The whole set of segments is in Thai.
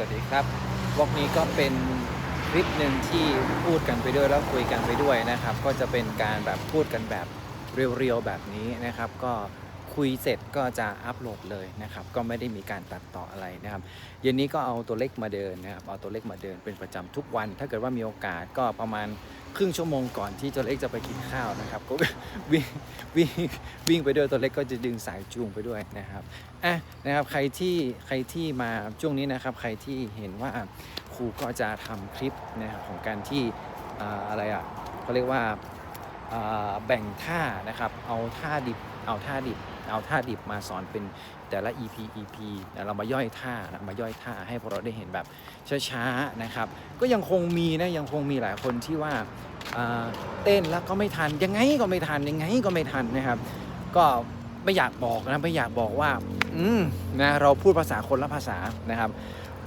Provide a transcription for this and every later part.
วัสดีครับวอกนี้ก็เป็นคลิปหนึ่งที่พูดกันไปด้วยแล้วคุยกันไปด้วยนะครับ ก็จะเป็นการแบบพูดกันแบบเรียวๆแบบนี้นะครับ ก็ คุยเสร็จก็จะอัปโหลดเลยนะครับ ก็ไม่ได้มีการตัดต่ออะไรนะครับ เย็นนี้ก็เอาตัวเล็กมาเดินนะครับ เอาตัวเล็กมาเดินเป็นประจำทุกวัน ถ้าเกิดว่ามีโอกาสก็ประมาณครึ่งชั่วโมงก่อนที่ตัวเล็กจะไปกินข้าวนะครับก็วิ่งวิ่งวิ่งไปด้วยตัวเล็กก็จะดึงสายจูงไปด้วยนะครับอะนะครับใครที่ใครที่มาช่วงนี้นะครับ ใครที่เห็นว่าครูก็จะทำคลิปนะครับของการที่อ่าอะไรอะเขาเรียกว่า แบ่งท่านะครับเอาท่าดิบเอาท่าดิบเอาท่าดิบมาสอนเป็นแต่ละ EP EP นะเรามาย่อยท่านะมาย่อยท่าให้พวกเราได้เห็นแบบช้าๆนะครับ ก็ยังคงมีนะยังคงมีหลายคนที่ว่าอ่าเต้นแล้วก็ไม่ทันยังไงก็ไม่ทันยังไงก็ไม่ทันนะครับ ก็ไม่อยากบอกนะไม่อยากบอกว่า อืมนะเราพูดภาษาคนละภาษานะครับ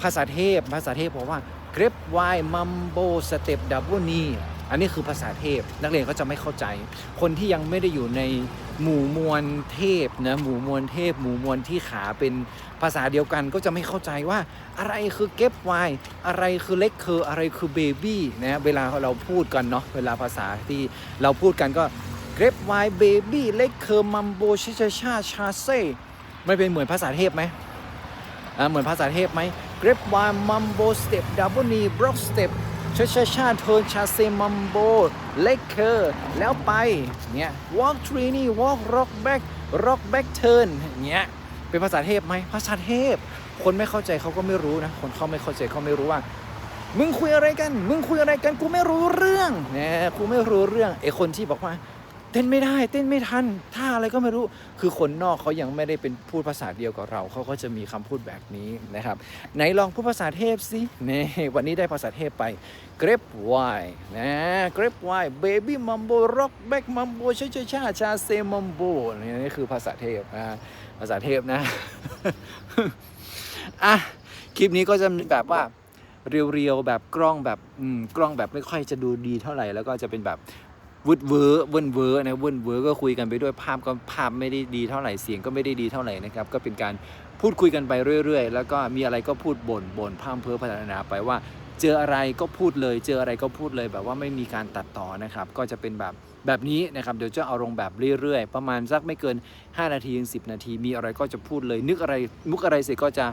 ภาษาเทพภาษาเทพบอกว่าเกร p ไวมัมโบสเต็ปดับเบิลนี อันนี้คือภาษาเทพ นักเรียนก็จะไม่เข้าใจ คนที่ยังไม่ได้อยู่ในหมู่มวลเทพนะหมู่มวลเทพ หมู่มวลที่ขาเป็นภาษาเดียวกันก็จะไม่เข้าใจว่าอะไรคือเก็บไวอะไรคือเล็กคืออะไรคือเบบี้นะเวลาเราพูดกันเนาะเวลาภาษาที่เราพูดกันก็เกร p ไวเบบี้เล็กเคอร์มัมโบชาชาชาชาเซ่ไม่เป็นเหมือนภาษาเทพไหมอ่าเหมือนภาษาเทพไหมเกร p ไวมัมโบสเต็ปดับเบิลนีบล็อกสเต็ป ชาชาชาเทินชาเซมัมโบเลคเคอร์แล้วไปเนี่ย walk three นี่ walk rock back rock back turn เนี่ยเป็นภาษาเทพไหมภาษาเทพ คนไม่เข้าใจเขาก็ไม่รู้นะ คนเขาไม่เข้าใจเขาไม่รู้ว่า มึงคุยอะไรกัน มึงคุยอะไรกันกูไม่รู้เรื่องเนี่ยกูไม่รู้เรื่องไอ้คนที่บอกว่า เต้นไม่ได้ เต้นไม่ทันท่าอะไรก็ไม่รู้คือคนนอกเขายังไม่ได้เป็นพูดภาษาเดียวกับเราเขาก็จะมีคำพูดแบบนี้นะครับ ไหนลองพูดภาษาเทพสินี่วันนี้ได้ภาษาเทพไปกร p ไวนะกร p ไวเบบี้มัมโบร็อกแบ็กมัมโบชาชาชาชาเซมัมโบนี่คือภาษาเทพนะภาษาเทพนะอะคลิปนี้ก็จะแบบว่าเรียวๆแบบกล้องแบบอืมกล้องแบบไม่ค่อยจะดูดีเท่าไหร่แล้วก็จะเป็นแบบ วืดเวอร์เวินเวอร์นะเวินเวอร์ก็คุยกันไปด้วยภาพก็ภาพไม่ได้ดีเท่าไหร่เสียงก็ไม่ได้ดีเท่าไหร่นะครับก็เป็นการพูดคุยกันไปเรื่อย ๆ แล้วก็มีอะไรก็พูดบ่นบ่นพร่ำเพ้อพัฒนาไปว่า เจออะไรก็พูดเลย เจออะไรก็พูดเลยแบบว่าไม่มีการตัดต่อนะครับ ก็จะเป็นแบบแบบนี้นะครับเดี๋ยวจะเอาลงแบบเรื่อยๆ ประมาณสักไม่เกิน 5 นาทีถึง10 นาที มีอะไรก็จะพูดเลย นึกอะไรมุกอะไรเสร็จก็จะ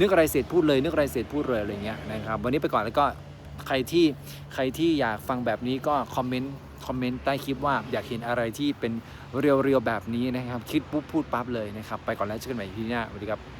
นึกอะไรเสร็จพูดเลย นึกอะไรเสร็จพูดเลยอะไรเงี้ยนะครับวันนี้ไปก่อนแล้วก็ใครที่ใครที่อยากฟังแบบนี้ก็คอมเมนต์ คอมเมนต์ใต้คลิปว่าอยากเห็นอะไรที่เป็นเรียวๆแบบนี้นะครับ คิดปุ๊บพูดปั๊บเลยนะครับ ไปก่อนแล้วเจอกันใหม่ที่หน้าสวัสดีครับ